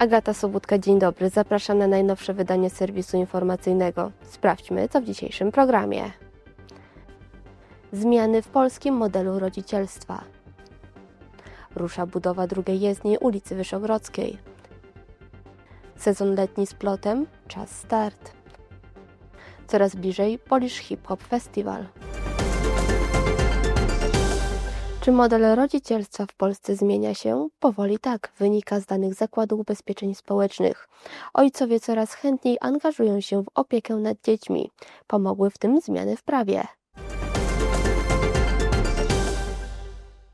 Agata Sobótka, dzień dobry. Zapraszam na najnowsze wydanie serwisu informacyjnego. Sprawdźmy, co w dzisiejszym programie. Zmiany w polskim modelu rodzicielstwa. Rusza budowa drugiej jezdni ulicy Wyszogrodzkiej. Sezon letni z plotem, czas start. Coraz bliżej Polish Hip Hop Festival. Czy model rodzicielstwa w Polsce zmienia się? Powoli tak, wynika z danych Zakładu Ubezpieczeń Społecznych. Ojcowie coraz chętniej angażują się w opiekę nad dziećmi. Pomogły w tym zmiany w prawie.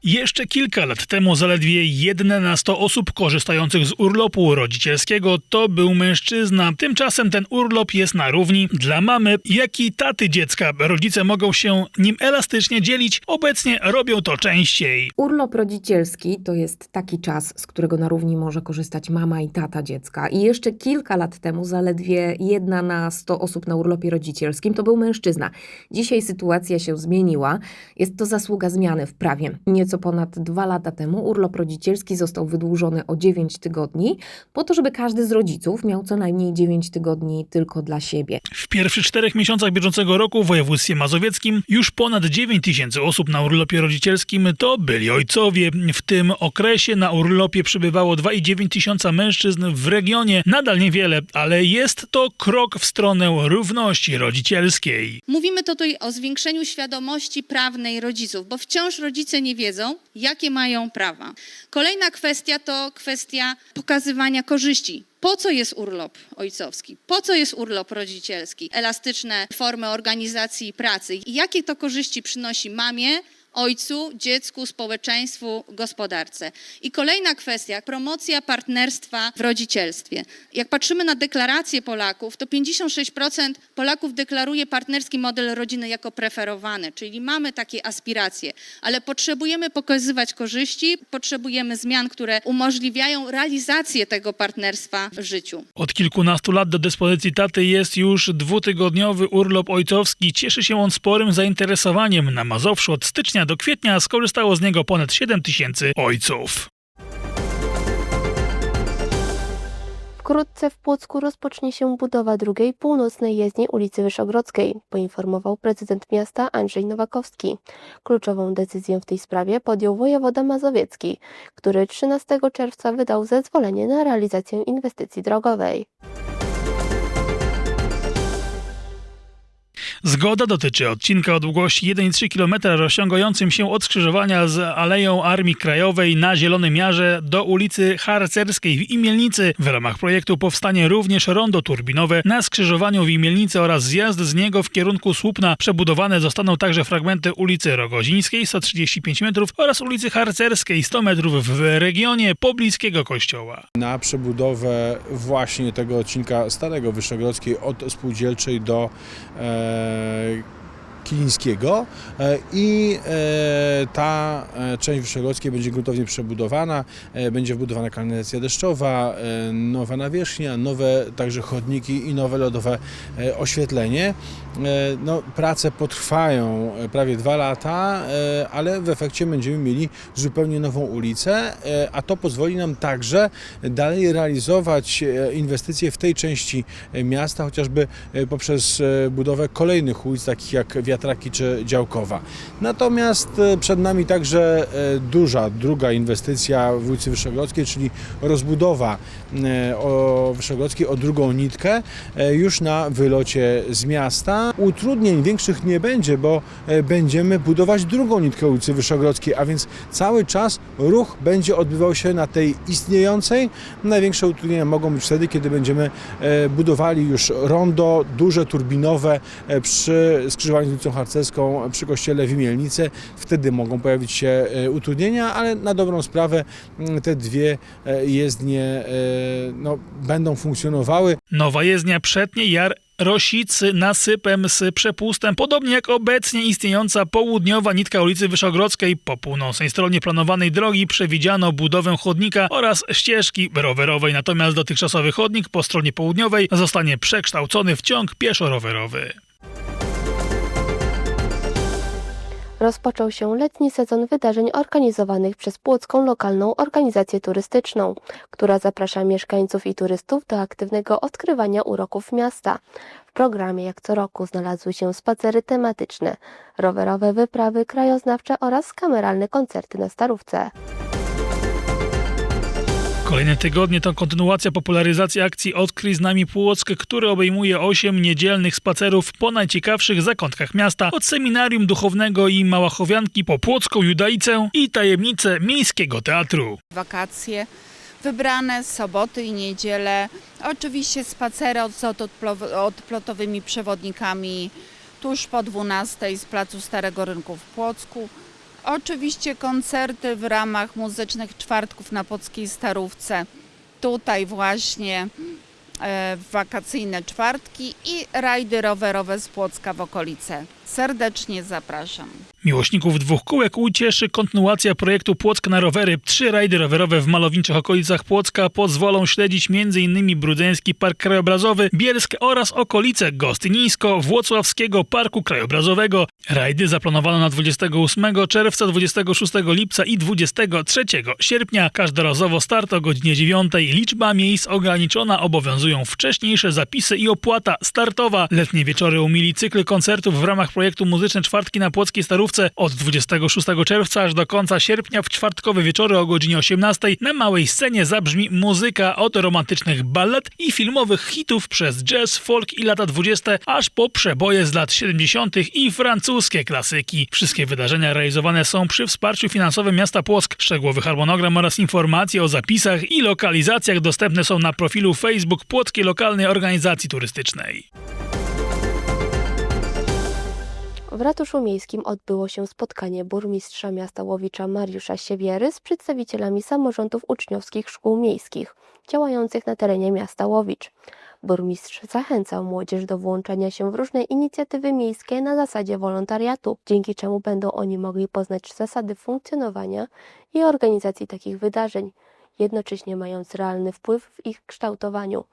Jeszcze kilka lat temu zaledwie jedna na 100 osób korzystających z urlopu rodzicielskiego to był mężczyzna. Tymczasem ten urlop jest na równi dla mamy, jak i taty dziecka. Rodzice mogą się nim elastycznie dzielić. Obecnie robią to częściej. Urlop rodzicielski to jest taki czas, z którego na równi może korzystać mama i tata dziecka. I jeszcze kilka lat temu zaledwie jedna na 100 osób na urlopie rodzicielskim to był mężczyzna. Dzisiaj sytuacja się zmieniła. Jest to zasługa zmiany w prawie. Nieco ponad dwa lata temu urlop rodzicielski został wydłużony o 9 tygodni, po to, żeby każdy z rodziców miał co najmniej 9 tygodni tylko dla siebie. W pierwszych czterech miesiącach bieżącego roku w województwie mazowieckim już ponad 9 tysięcy osób na urlopie rodzicielskim to byli ojcowie. W tym okresie na urlopie przybywało 2,9 tysiąca mężczyzn w regionie. Nadal niewiele, ale jest to krok w stronę równości rodzicielskiej. Mówimy tutaj o zwiększeniu świadomości prawnej rodziców, bo wciąż rodzice nie wiedzą, jakie mają prawa. Kolejna kwestia to kwestia pokazywania korzyści. Po co jest urlop ojcowski? Po co jest urlop rodzicielski? Elastyczne formy organizacji pracy. Jakie to korzyści przynosi mamie, ojcu, dziecku, społeczeństwu, gospodarce. I kolejna kwestia, promocja partnerstwa w rodzicielstwie. Jak patrzymy na deklaracje Polaków, to 56% Polaków deklaruje partnerski model rodziny jako preferowany, czyli mamy takie aspiracje, ale potrzebujemy pokazywać korzyści, potrzebujemy zmian, które umożliwiają realizację tego partnerstwa w życiu. Od kilkunastu lat do dyspozycji taty jest już dwutygodniowy urlop ojcowski. Cieszy się on sporym zainteresowaniem. Na Mazowszu od stycznia do kwietnia skorzystało z niego ponad 7 tysięcy ojców. Wkrótce w Płocku rozpocznie się budowa drugiej północnej jezdni ulicy Wyszogrodzkiej, poinformował prezydent miasta Andrzej Nowakowski. Kluczową decyzję w tej sprawie podjął wojewoda mazowiecki, który 13 czerwca wydał zezwolenie na realizację inwestycji drogowej. Zgoda dotyczy odcinka o długości 1,3 km rozciągającym się od skrzyżowania z Aleją Armii Krajowej na Zielonym Jarze do ulicy Harcerskiej w Imielnicy. W ramach projektu powstanie również rondo turbinowe na skrzyżowaniu w Imielnicy oraz zjazd z niego w kierunku Słupna. Przebudowane zostaną także fragmenty ulicy Rogozińskiej 135 metrów oraz ulicy Harcerskiej 100 metrów w regionie pobliskiego kościoła. na przebudowę właśnie tego odcinka Starego Wyszogrodzkiej od Spółdzielczej do e, Kilińskiego e, i e, ta e, część Wyszogrodzkiej będzie gruntownie przebudowana, e, będzie wbudowana kanalizacja deszczowa, e, nowa nawierzchnia, nowe także chodniki i nowe lodowe e, oświetlenie. E, No, prace potrwają e, prawie dwa lata, e, ale w efekcie będziemy mieli zupełnie nową ulicę, a to pozwoli nam także dalej realizować inwestycje w tej części miasta, chociażby poprzez budowę kolejnych ulic, takich jak Wiatraki czy Działkowa. Natomiast przed nami także duża, druga inwestycja w ulicy Wyszogrodzkiej, czyli rozbudowa Wyszogrodzkiej o drugą nitkę już na wylocie z miasta. Utrudnień większych nie będzie, bo e, będziemy budować drugą nitkę ulicy Wyszogrodzkiej, a więc cały czas ruch będzie odbywał się na tej istniejącej. Największe utrudnienia mogą być wtedy, kiedy będziemy e, budowali już rondo duże, turbinowe e, przy skrzyżowaniu z ulicą Harcerską przy kościele w Imielnicy. Wtedy mogą pojawić się utrudnienia, ale na dobrą sprawę m, te dwie jezdnie no, będą funkcjonowały. Nowa jezdnia przetnie Jar Rosicy nasypem z przepustem, podobnie jak obecnie istniejąca południowa nitka ulicy Wyszogrodzkiej. Po północnej stronie planowanej drogi przewidziano budowę chodnika oraz ścieżki rowerowej, natomiast dotychczasowy chodnik po stronie południowej zostanie przekształcony w ciąg pieszo-rowerowy. Rozpoczął się letni sezon wydarzeń organizowanych przez Płocką Lokalną Organizację Turystyczną, która zaprasza mieszkańców i turystów do aktywnego odkrywania uroków miasta. W programie jak co roku znalazły się spacery tematyczne, rowerowe wyprawy krajoznawcze oraz kameralne koncerty na Starówce. Kolejne tygodnie to kontynuacja popularyzacji akcji Odkryj z nami Płock, który obejmuje 8 niedzielnych spacerów po najciekawszych zakątkach miasta, od seminarium duchownego i Małachowianki po Płocką Judajcę i tajemnice Miejskiego Teatru. wakacje wybrane soboty i niedziele. Oczywiście spacery z odplo- odplotowymi przewodnikami tuż po 12 z placu Starego Rynku w Płocku. Oczywiście koncerty w ramach muzycznych czwartków na Płockiej Starówce. Tutaj właśnie e, wakacyjne czwartki i rajdy rowerowe z Płocka w okolice. Serdecznie zapraszam. Miłośników dwóch kółek ucieszy kontynuacja projektu Płock na rowery. Trzy rajdy rowerowe w malowniczych okolicach Płocka pozwolą śledzić m.in. Brudzeński Park Krajobrazowy, Bielsk oraz okolice Gostynińsko, Włocławskiego Parku Krajobrazowego. Rajdy zaplanowano na 28 czerwca, 26 lipca i 23 sierpnia. Każdorazowo start o godzinie 9. Liczba miejsc ograniczona. Obowiązują wcześniejsze zapisy i opłata startowa. Letnie wieczory umili cykl koncertów w ramach projektu Muzyczne Czwartki na Płockiej Starówce od 26 czerwca aż do końca sierpnia w czwartkowe wieczory o godzinie 18 na małej scenie zabrzmi muzyka od romantycznych ballad i filmowych hitów przez jazz, folk i lata 20 aż po przeboje z lat 70. i francuskie klasyki. Wszystkie wydarzenia realizowane są przy wsparciu finansowym miasta Płock. Szczegółowy harmonogram oraz informacje o zapisach i lokalizacjach dostępne są na profilu Facebook Płockiej Lokalnej Organizacji Turystycznej. W ratuszu miejskim odbyło się spotkanie burmistrza miasta Łowicza Mariusza Siewiery z przedstawicielami samorządów uczniowskich szkół miejskich działających na terenie miasta Łowicz. Burmistrz zachęcał młodzież do włączenia się w różne inicjatywy miejskie na zasadzie wolontariatu, dzięki czemu będą oni mogli poznać zasady funkcjonowania i organizacji takich wydarzeń, jednocześnie mając realny wpływ w ich kształtowaniu.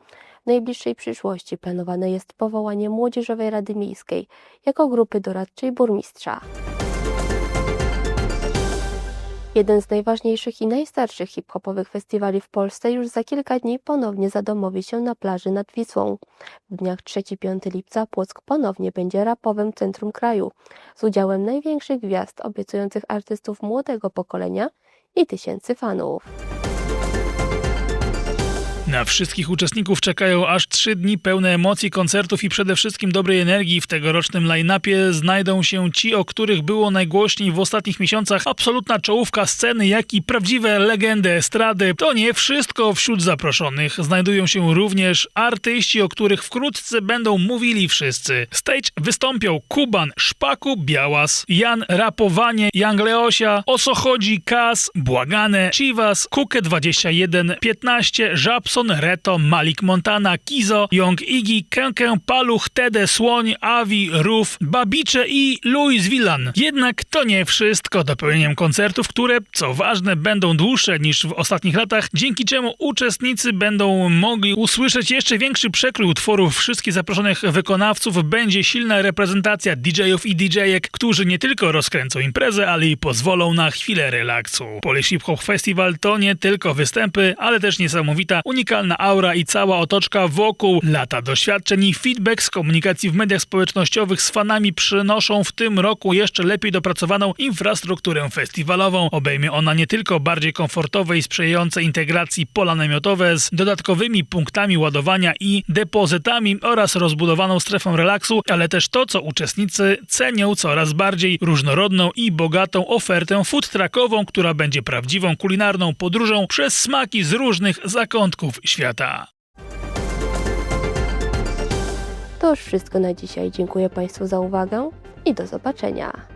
W najbliższej przyszłości planowane jest powołanie Młodzieżowej Rady Miejskiej jako grupy doradczej burmistrza. Jeden z najważniejszych i najstarszych hip-hopowych festiwali w Polsce już za kilka dni ponownie zadomowi się na plaży nad Wisłą. W dniach 3-5 lipca Płock ponownie będzie rapowym centrum kraju z udziałem największych gwiazd obiecujących artystów młodego pokolenia i tysięcy fanów. Na wszystkich uczestników czekają aż trzy dni pełne emocji, koncertów i przede wszystkim dobrej energii. W tegorocznym line-upie znajdą się ci, o których było najgłośniej w ostatnich miesiącach. Absolutna czołówka sceny, jak i prawdziwe legendy estrady. To nie wszystko wśród zaproszonych. Znajdują się również artyści, o których wkrótce będą mówili wszyscy. Stage wystąpią Kuban, Szpaku, Białas, Jan Rapowanie, Young Leosia, O co chodzi, Kas, Błagane, Chivas, Kuke 21, 15, Żabson, Reto, Malik Montana, Kizo, Young Iggy, Kękę, Paluch, Tede, Słoń, Avi, Ruf, Babicze i Louis Villan. Jednak to nie wszystko. Dopełnieniem koncertów, które, co ważne, będą dłuższe niż w ostatnich latach, dzięki czemu uczestnicy będą mogli usłyszeć jeszcze większy przekrój utworów wszystkich zaproszonych wykonawców. Będzie silna reprezentacja DJ-ów i DJ-ek, którzy nie tylko rozkręcą imprezę, ale i pozwolą na chwilę relaksu. Polish Hip Hop Festival to nie tylko występy, ale też niesamowita, unikalna aura i cała otoczka wokół. Lata doświadczeń i feedback z komunikacji w mediach społecznościowych z fanami przynoszą w tym roku jeszcze lepiej dopracowaną infrastrukturę festiwalową. Obejmie ona nie tylko bardziej komfortowe i sprzyjające integracji pola namiotowe z dodatkowymi punktami ładowania i depozytami oraz rozbudowaną strefą relaksu, ale też to, co uczestnicy cenią coraz bardziej różnorodną i bogatą ofertę food truckową, która będzie prawdziwą kulinarną podróżą przez smaki z różnych zakątków świata. To już wszystko na dzisiaj. Dziękuję Państwu za uwagę i do zobaczenia.